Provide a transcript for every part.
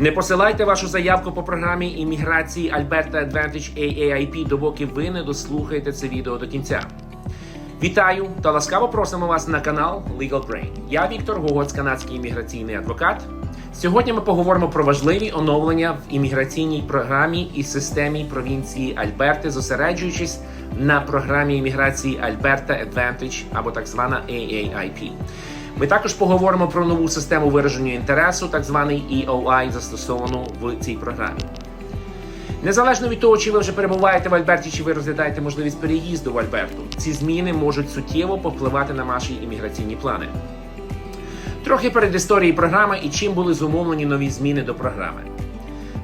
Не посилайте вашу заявку по програмі імміграції Alberta Advantage AAIP, допоки ви не дослухаєте це відео до кінця. Вітаю та ласкаво просимо вас на канал Legal Brain. Я Віктор Гогоц, канадський імміграційний адвокат. Сьогодні ми поговоримо про важливі оновлення в імміграційній програмі і системі провінції Альберти, зосереджуючись на програмі імміграції Alberta Advantage або так звана AAIP. Ми також поговоримо про нову систему вираження інтересу, так званий EOI, застосовану в цій програмі. Незалежно від того, чи ви вже перебуваєте в Альберті, чи ви розглядаєте можливість переїзду в Альберту, ці зміни можуть суттєво повпливати на ваші імміграційні плани. Трохи перед історією програми і чим були зумовлені нові зміни до програми.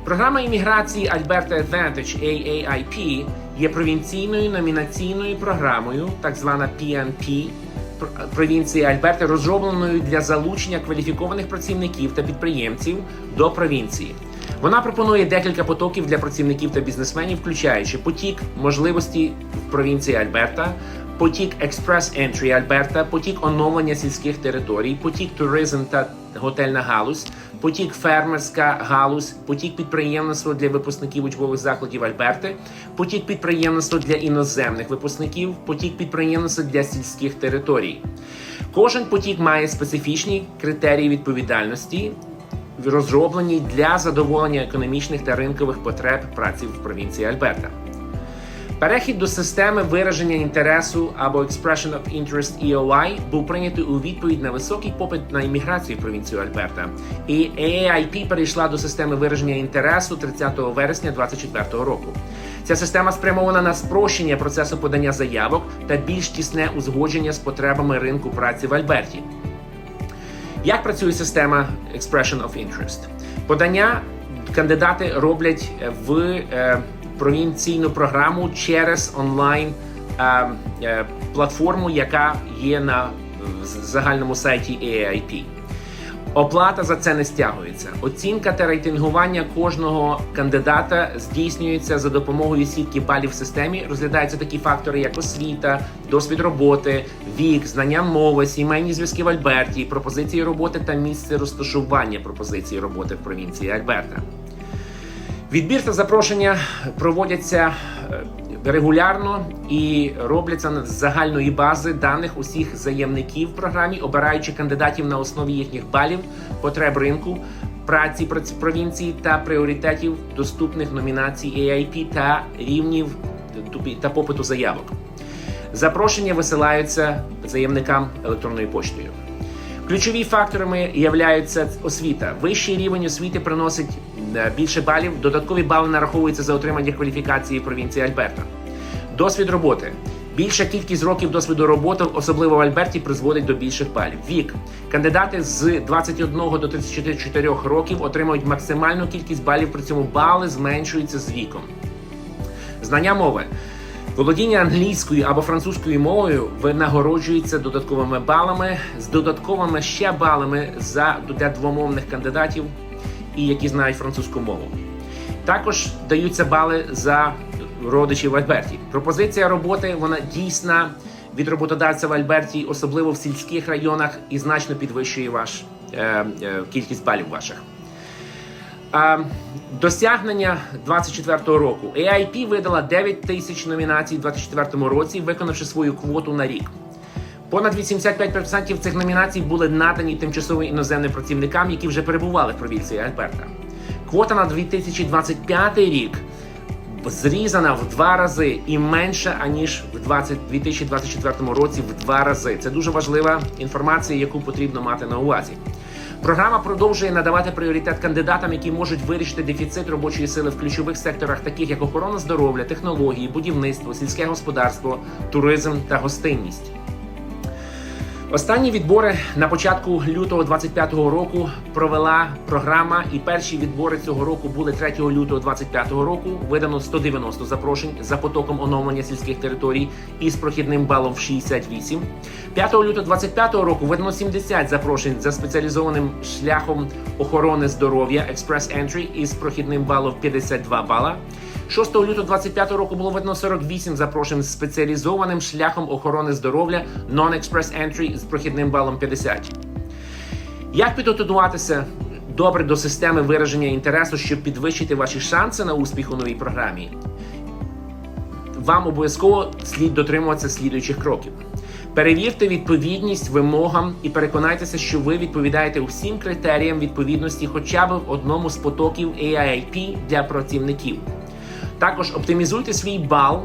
Програма імміграції Alberta Advantage AAIP є провінційною номінаційною програмою, так звана PNP, провінції Альберти, розробленою для залучення кваліфікованих працівників та підприємців до провінції. Вона пропонує декілька потоків для працівників та бізнесменів, включаючи потік можливості в провінції Альберта, потік експрес-ентрі Альберта, потік оновлення сільських територій, потік туризм та готельна галузь, потік фермерська галузь, потік підприємництва для випускників учбових закладів Альберти, потік підприємництва для іноземних випускників, потік підприємництва для сільських територій. Кожен потік має специфічні критерії відповідальності, розроблені для задоволення економічних та ринкових потреб праці в провінції Альберта. Перехід до системи вираження інтересу або Expression of Interest EOI був прийнятий у відповідь на високий попит на імміграцію в провінцію Альберта. І AAIP перейшла до системи вираження інтересу 30 вересня 2024 року. Ця система спрямована на спрощення процесу подання заявок та більш тісне узгодження з потребами ринку праці в Альберті. Як працює система Expression of Interest? Подання кандидати роблять в е, провінційну програму через онлайн е, е, платформу, яка є на е, загальному сайті AIP. Оплата за це не стягується. Оцінка та рейтингування кожного кандидата здійснюється за допомогою сітки балів в системі. Розглядаються такі фактори, як освіта, досвід роботи, вік, знання мови, сімейні зв'язки в Альберті, пропозиції роботи та місце розташування пропозиції роботи в провінції Альберта. Відбір та запрошення проводяться е, регулярно і робляться з загальної бази даних усіх заявників в програмі, обираючи кандидатів на основі їхніх балів, потреб ринку, праці провінції та пріоритетів доступних номінацій AIP та рівнів та попиту заявок. Запрошення висилаються заявникам електронною поштою. Ключові факторами являються освіта. Вищий рівень освіти приносить е, більше балів. Додаткові бали нараховуються за отримання кваліфікації провінції Альберта. Досвід роботи. Більша кількість років досвіду роботи, особливо в Альберті, призводить до більших балів. Вік. Кандидати з 21 до 34 років отримують максимальну кількість балів, при цьому бали зменшуються з віком. Знання мови. Володіння англійською або французькою мовою винагороджується додатковими балами з додатковими ще балами за для двомовних кандидатів, і які знають французьку мову. Також даються бали за родичів в Альберті. Пропозиція роботи вона дійсна від роботодавця в Альберті, особливо в сільських районах, і значно підвищує ваш е, е, кількість балів ваших. Досягнення 24-го року AIP видала 9 тисяч номінацій у 24-му році, виконавши свою квоту на рік. Понад 85% цих номінацій були надані тимчасово іноземним працівникам, які вже перебували в провінції Альберта. Квота на 2025 рік зрізана в два рази і менша аніж в 20 2024 році в два рази. Це дуже важлива інформація, яку потрібно мати на увазі. Програма продовжує надавати пріоритет кандидатам, які можуть вирішити дефіцит робочої сили в ключових секторах, таких як охорона здоров'я, технології, будівництво, сільське господарство, туризм та гостинність. Останні відбори на початку лютого 25-го року провела програма, і перші відбори цього року були 3 лютого 25-го року. Видано 190 запрошень за потоком оновлення сільських територій із прохідним балом в 68. 5 лютого 25-го року видано 70 запрошень за спеціалізованим шляхом охорони здоров'я Express Entry із прохідним балом 52 бала. 6 лютого 25 року було видно 48 запрошень з спеціалізованим шляхом охорони здоров'я Non-Express Entry з прохідним балом 50. Як підготуватися добре до системи вираження інтересу, щоб підвищити ваші шанси на успіх у новій програмі, вам обов'язково слід дотримуватися слідуючих кроків. Перевірте відповідність вимогам і переконайтеся, що ви відповідаєте усім критеріям відповідності хоча б в одному з потоків AIP для працівників. Також оптимізуйте свій бал,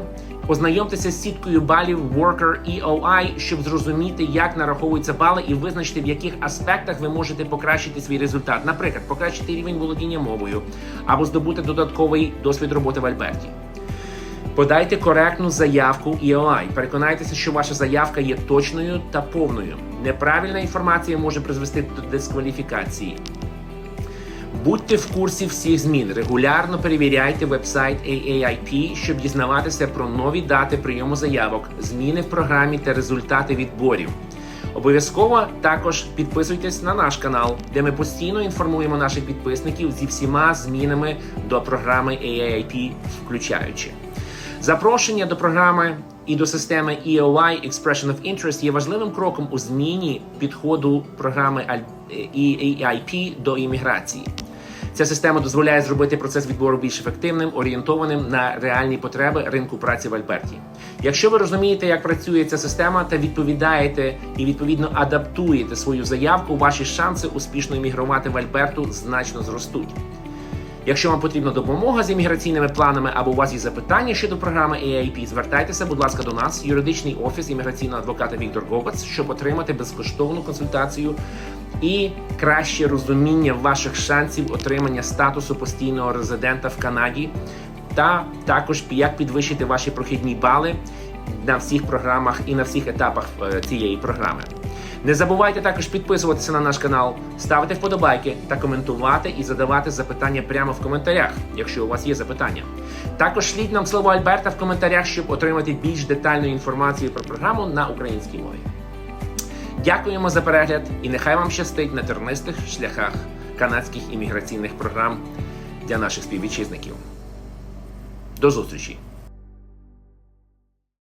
ознайомтеся з сіткою балів Worker EOI, щоб зрозуміти, як нараховуються бали, і визначити, в яких аспектах ви можете покращити свій результат. Наприклад, покращити рівень володіння мовою або здобути додатковий досвід роботи в Альберті. Подайте коректну заявку EOI. Переконайтеся, що ваша заявка є точною та повною. Неправильна інформація може призвести до дискваліфікації. Будьте в курсі всіх змін. Регулярно перевіряйте вебсайт AAIP, щоб дізнаватися про нові дати прийому заявок, зміни в програмі та результати відборів. Обов'язково також підписуйтесь на наш канал, де ми постійно інформуємо наших підписників зі всіма змінами до програми AAIP включаючи. Запрошення до програми і до системи EOI Expression of Interest є важливим кроком у зміні підходу програми Аль- EAIP до імміграції. Ця система дозволяє зробити процес відбору більш ефективним, орієнтованим на реальні потреби ринку праці в Альберті. Якщо ви розумієте, як працює ця система, та відповідаєте і відповідно адаптуєте свою заявку, ваші шанси успішно іммігрувати в Альберту значно зростуть. Якщо вам потрібна допомога з імміграційними планами або у вас є запитання щодо програми AIP, звертайтеся, будь ласка, до нас, юридичний офіс імміграційного адвоката Віктор Говац, щоб отримати безкоштовну консультацію і краще розуміння ваших шансів отримання статусу постійного резидента в Канаді, та також як підвищити ваші прохідні бали на всіх програмах і на всіх етапах е, цієї програми. Не забувайте також підписуватися на наш канал, ставити вподобайки та коментувати і задавати запитання прямо в коментарях, якщо у вас є запитання. Також шліть нам слово Альберта в коментарях, щоб отримати більш детальну інформацію про програму на українській мові. Дякуємо за перегляд і нехай вам щастить на тернистих шляхах канадських імміграційних програм для наших співвітчизників. До зустрічі!